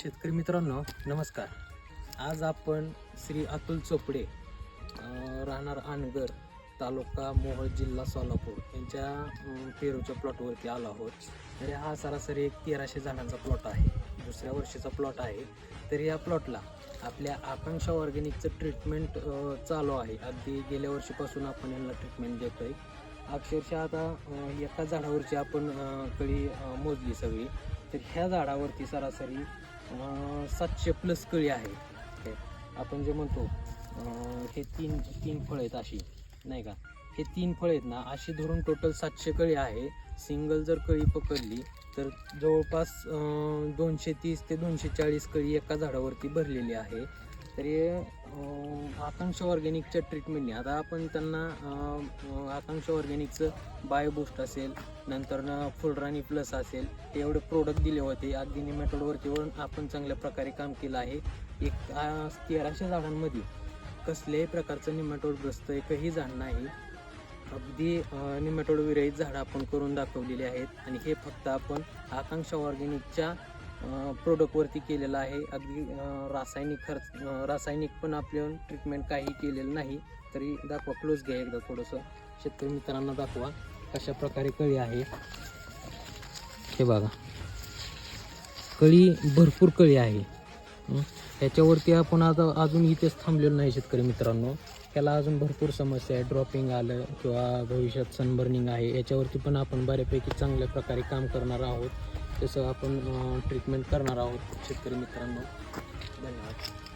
शेतकरी मित्रांनो नमस्कार. आज आपण श्री अतुल चोपडे राहणार आनगर तालुका मोहोळ जिल्हा सोलापूर. यांच्या पेरूच्या प्लॉटवरती आलो आहोत. तर हा सरासरी एक तेराशे झाडांचा प्लॉट आहे. दुसऱ्या वर्षीचा प्लॉट आहे. तर या प्लॉटला आपल्या आकांक्षा ऑर्गॅनिकचं ट्रीटमेंट चालू आहे. अगदी गेल्या वर्षीपासून आपण यांना ट्रीटमेंट देतो आहे अक्षरशः आता एका झाडावरची आपण कळी मोजली सगळी. तर ह्या झाडावरती सरासरी सातशे प्लस कळी आहे. आपण जे म्हणतो हे तीन तीन फळं आहेत अशी नाही का? हे तीन फळं आहेत ना अशी धरून टोटल सातशे कळी आहे. सिंगल जर कळी पकडली तर जवळपास दोनशे तीस ते दोनशे चाळीस कळी एका झाडावरती भरलेली आहे. तर हे आकांक्षा ऑर्गॅनिकच्या ट्रीटमेंटने आता आपण त्यांना आकांक्षा ऑर्गॅनिकचं बायोबूस्ट असेल नंतर फुलराणी प्लस असेल ते एवढे प्रोडक्ट दिले होते. अगदी निमॅटोडवरतीवरून आपण चांगल्या प्रकारे काम केलं आहे. एक तेराशे झाडांमध्ये कसल्याही प्रकारचं निमॅटोड ग्रस्त एकही झाड नाही. अगदी निमॅटोड विरहित झाडं आपण करून दाखवलेली आहेत. आणि हे फक्त आपण आकांक्षा ऑर्गॅनिकच्या प्रोडक्टवरती केलेलं आहे. अगदी रासायनिक खर्च रासायनिक पण आपल्या ट्रीटमेंट काही केलेलं नाही तरी दाखवा. क्लोज घ्या एकदा थोडंसं. शेतकरी मित्रांना दाखवा कशा प्रकारे कळी आहे. हे बघा. कळी भरपूर कळी आहे. ह्याच्यावरती आपण आता अजून इथेच थांबलेलो नाही शेतकरी मित्रांनो. त्याला अजून भरपूर समस्या आहे. ड्रॉपिंग आलं किंवा भविष्यात सनबर्निंग आहे. याच्यावरती पण आपण बऱ्यापैकी चांगल्या प्रकारे काम करणार आहोत. त्याचं आपण ट्रीटमेंट करणार आहोत शेतकरी मित्रांनो. धन्यवाद.